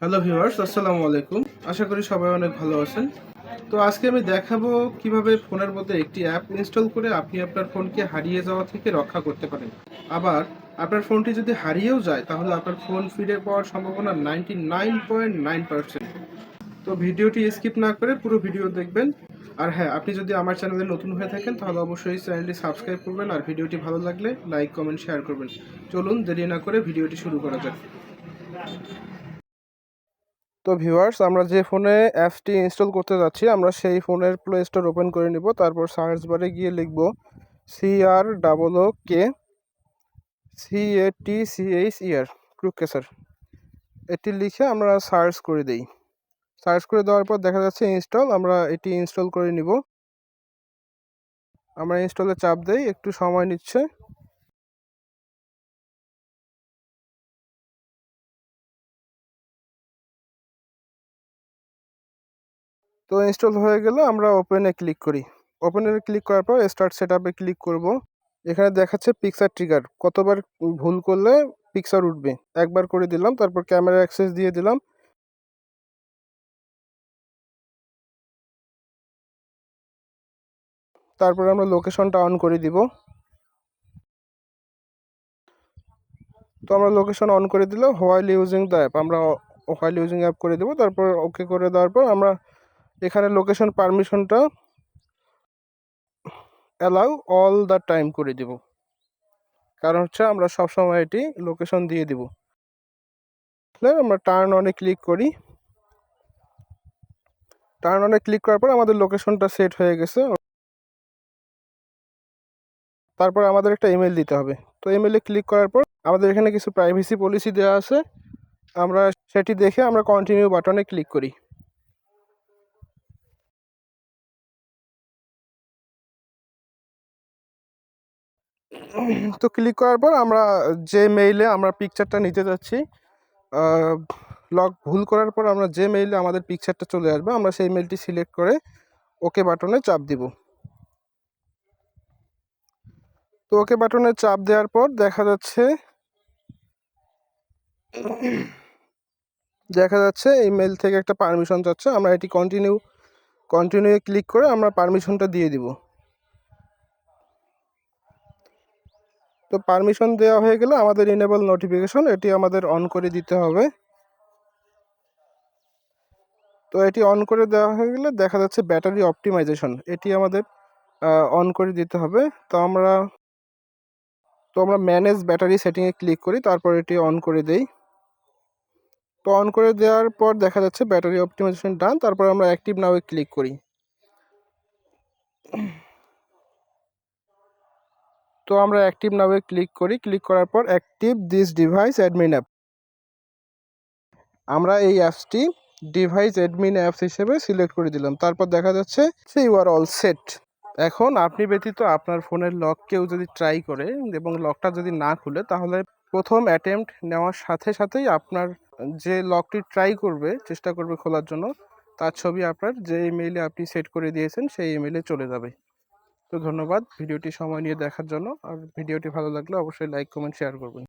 Hello viewers আসসালামু আলাইকুম। আশা করি সবাই অনেক ভালো আছেন। তো আজকে আমি দেখাবো কীভাবে ফোনের মধ্যে একটি অ্যাপ ইনস্টল করে আপনি আপনার ফোনকে হারিয়ে যাওয়া থেকে রক্ষা করতে পারেন। আবার, আপনার ফোনটি যদি হারিয়েও যায়, তাহলে আপনার ফোন ফিরে পাওয়ার সম্ভাবনা ninety nine point nine percent তো ভিডিওটি স্কিপ না করে পুরো ভিডিও দেখবেন। আর হ্যাঁ আপনি যদি আমার চ্যানেলে নতুন হয়ে থাকেন, তাহলে অবশ্যই চ্যানেলটি সাবস্ক্রাইব করবেন। আর ভিডিওটি ভালো লাগলে লাইক কমেন্ট শেয়ার করবেন। চলুন দেরি না করে ভিডিওটি শুরু করা যাক। তো ভিউয়ার্স আমরা যে ফোনে অ্যাপসটি ইনস্টল করতে যাচ্ছি, আমরা সেই ফোনের প্লে স্টোর ওপেন করে নিব, তারপর সার্চ বারে গিয়ে লিখব C R double O K C A T C H ইয়ার ক্রুকেসার এটি লিখে আমরা সার্চ করে দিই। সার্চ করে দেওয়ার পর দেখা যাচ্ছে ইনস্টল আমরা এটি ইনস্টল করে নিব। আমরা ইনস্টলে চাপ দেই, একটু সময় নিচ্ছে। তো ইনস্টল হয়ে গেলে আমরা ওপেনে ক্লিক করি। ওপেনে ক্লিক করার পর স্টার্ট সেট আপে ক্লিক করব। এখানে দেখাচ্ছে পিকচার ট্রিগার কতবার ভুল করলে পিকচার উঠবে। একবার করে দিলাম, তারপর ক্যামেরা অ্যাক্সেস দিয়ে দিলাম। তারপরে আমরা লোকেশনটা অন করে দিব। তো আমরা লোকেশন অন করে দিলাম হোয়াইল ইউজিং দ্য অ্যাপ আমরা হোয়াইল ইউজিং অ্যাপ করে দেবো, তারপর ওকে করে দেওয়ার পর আমরা এখানে লোকেশন পারমিশনটা অ্যালাউ অল দ্য টাইম করে দিব। কারণ হচ্ছে আমরা সবসময় এটি লোকেশন দিয়ে দিব। আমরা টার্ন অনে ক্লিক করি। টার্ন অনে ক্লিক করার পর আমাদের লোকেশনটা সেট হয়ে গেছে। তারপর আমাদের একটা ইমেল দিতে হবে। তো ইমেলে ক্লিক করার পর আমাদের এখানে কিছু প্রাইভেসি পলিসি দেওয়া আছে। আমরা সেটি দেখে আমরা কন্টিনিউ বাটনে ক্লিক করি। তো ক্লিক করার পর আমরা যে মেইলে আমরা পিকচারটা নিতে যাচ্ছি লগ ভুল করার পর আমরা যে মেইলে আমাদের পিকচারটা চলে আসবে, আমরা সেই মেইলটি সিলেক্ট করে ওকে বাটনে চাপ দিব। তো ওকে বাটনে চাপ দেওয়ার পর দেখা যাচ্ছে দেখা যাচ্ছে এই মেল থেকে একটা পারমিশন চাচ্ছে আমরা এটি কন্টিনিউ কন্টিনিউ ক্লিক করে আমরা পারমিশনটা দিয়ে দিব। তো পারমিশন দেওয়া হয়ে গেলে আমাদের ইনেবল নোটিফিকেশন এটি আমাদের অন করে দিতে হবে। তো এটি অন করে দেওয়া হয়ে গেলে দেখা যাচ্ছে ব্যাটারি অপটিমাইজেশন এটি আমাদের অন করে দিতে হবে। তো আমরা তো আমরা ম্যানেজ ব্যাটারি সেটিংয়ে ক্লিক করি, তারপর এটি অন করে দেই। তো অন করে দেওয়ার পর দেখা যাচ্ছে ব্যাটারি অপটিমাইজেশন ডান তারপর আমরা অ্যাক্টিভ নাওয়ে ক্লিক করি। তো আমরা অ্যাক্টিভ নাওয়ে ক্লিক করি। ক্লিক করার পর active this device admin app আমরা এই অ্যাপসটি ডিভাইস অ্যাডমিন অ্যাপস হিসেবে সিলেক্ট করে দিলাম। তারপর দেখা যাচ্ছে সে ইউ আর অল সেট এখন আপনি ব্যতীত আপনার ফোনের লক কেউ যদি ট্রাই করে এবং লকটা যদি না খুলে, তাহলে প্রথম অ্যাটেম্পট নেওয়ার সাথে সাথেই আপনার যে লকটি ট্রাই করবে, চেষ্টা করবে খোলার জন্য, তার ছবি আপনার যে ইমেইলে আপনি সেট করে দিয়েছেন, সেই ইমেইলে চলে যাবে। তো ধন্যবাদ ভিডিওটি সময় নিয়ে দেখার জন্য। আর ভিডিওটি ভালো লাগলে অবশ্যই লাইক কমেন্ট শেয়ার করবেন।